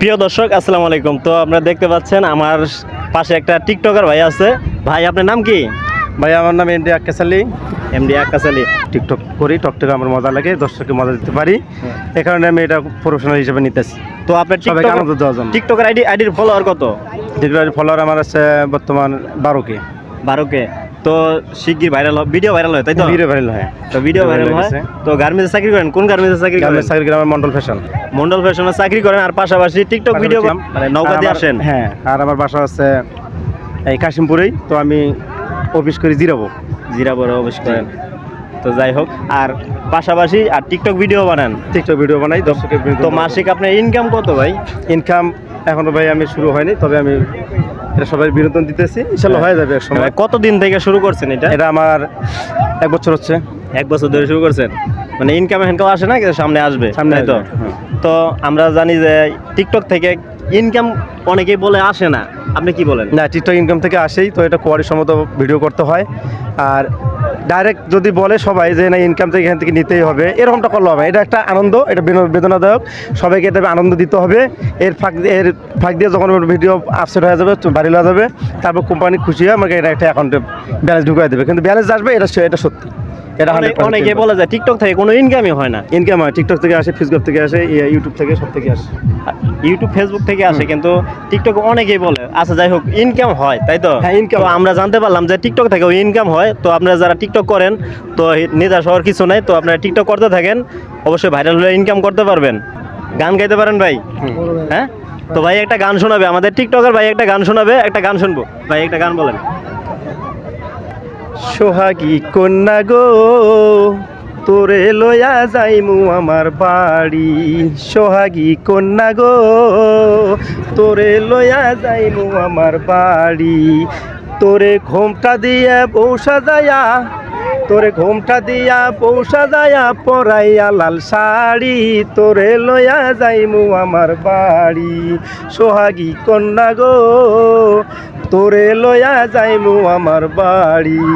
প্রিয় দর্শক আসসালামু আলাইকুম। তো আপনারা দেখতে পাচ্ছেন আমার পাশে একটা টিকটকার ভাই আছে। ভাই আপনার নাম কি? ভাই আমার নাম ND Akkas Ali MD Akash Ali TikTok করি টকটকে আমার মজা লাগে দর্শককে মজা দিতে পারি। এ কারণে আমি এটা প্রফেশনাল হিসেবে নিতেছি। তো আপনার সবাইকে আনন্দ দেওয়ার জন্য। টিকটকের আইডি আইডির ফলোয়ার কত? টিকটকের ফলোয়ার আমার আছে বর্তমান বারো কে। বারো কে। তো শিগগির ভাইরাল হয় ভিডিও ভাইরাল হয় তাই তো? ভিডিও ভাইরাল হয়। তো ভিডিও ভাইরাল হয় তো গার্মেন্টসে চাকরি করেন কোন গার্মেন্টসে চাকরি করেন? চাকরি গ্রামের মন্ডল ফ্যাশন মন্ডল ফ্যাশনে চাকরি করেন আর পাশাপাশি টিকটক ভিডিও মানে নৌকা দিয়ে আসেন। হ্যাঁ আর আমার বাসা আছে এই কাশিমপুরেই তো আমি অফিস করি জিরাবো। জিরা বড় অবশ্য করেন তো যাই হোক আর পাশাপাশি আর টিকটক ভিডিও বানান। টিকটক ভিডিও বানাই দর্শকের তো মাসিক আপনার ইনকাম কত ভাই? ইনকাম এখনও ভাই আমি শুরু হয়নি তবে আমি এটা সবাই বিনোদন দিতেছি ইনশাল্লাহ হয়ে যাবে এক সময়। কতদিন থেকে শুরু করছেন এটা? এটা আমার এক বছর হচ্ছে। এক বছর ধরে শুরু করছেন? মানে ইনকাম এখানকাও আসে না কিন্তু সামনে আসবে সামনে তো? হ্যাঁ। তো আমরা জানি যে টিকটক থেকে ইনকাম অনেকেই বলে আসে না। আপনি কি বলেন? না টিকটক ইনকাম থেকে আসেই তো এটা কোয়ারি সম্মত ভিডিও করতে হয়। আর ডাইরেক্ট যদি বলে সবাই যে না ইনকাম থেকে এখান থেকে নিতেই হবে, এরকমটা করলে হবে এটা একটা আনন্দ, এটা বেদনাদায়ক। সবাইকে এটা আনন্দ দিতে হবে। এর ফাঁক এর ফাঁক দিয়ে যখন ভিডিও আপসেট হয়ে যাবে বাড়ি লওয়া যাবে। তারপর কোম্পানি খুশি হয়ে আমাকে এটা একটা অ্যাকাউন্টে ব্যালেন্স ঢুকিয়ে দেবে। কিন্তু ব্যালেন্স আসবে, এটা এটা সত্যি। এটা অনেকে বলে যে টিকটক থেকে কোনো ইনকামই হয় না। ইনকাম হয় টিকটক থেকে আসে ফেসবুক থেকে আসে ইয়ে- ইউটিউব থেকে সব থেকে আসে। ইউটিউব ফেসবুক থেকে আসে কিন্তু টিকটক অনেকেই বলে আচ্ছা যাই হোক ইনকাম হয় তাই তো? হ্যাঁ, income আমরা জানতে পারলাম যে টিকটক থেকেও ইনকাম হয়। তো আপনারা যারা টিকটক করেন তো নিরাশ হওয়ার কিছু নাই। তো আপনারা টিকটক করতে থাকেন অবশ্যই ভাইরাল হলে ইনকাম করতে পারবেন। গান গাইতে পারেন ভাই? হ্যাঁ? তো ভাই একটা গান শোনাবে। আমাদের টিকটকার ভাই একটা গান শোনাবে একটা গান শুনব। ভাই একটা গান বলেন। সোহাগী কন্যা গো, তোরে লয়া যাইমু আমার বাড়ি। সোহাগী কন্যা গো, তোরে লয়া যাইমু আমার বাড়ি। তোরে ঘোমটা দিয়া বৌসা যায়া তোরে ঘোমটা দিয়া পৌষা যায়া পরাইয়া লাল শাড়ি। তোরে লয়া যাইমু আমার বাড়ি। সোহাগী কন্যা গো, তোরে লয়া যাইমু আমার বাড়ি।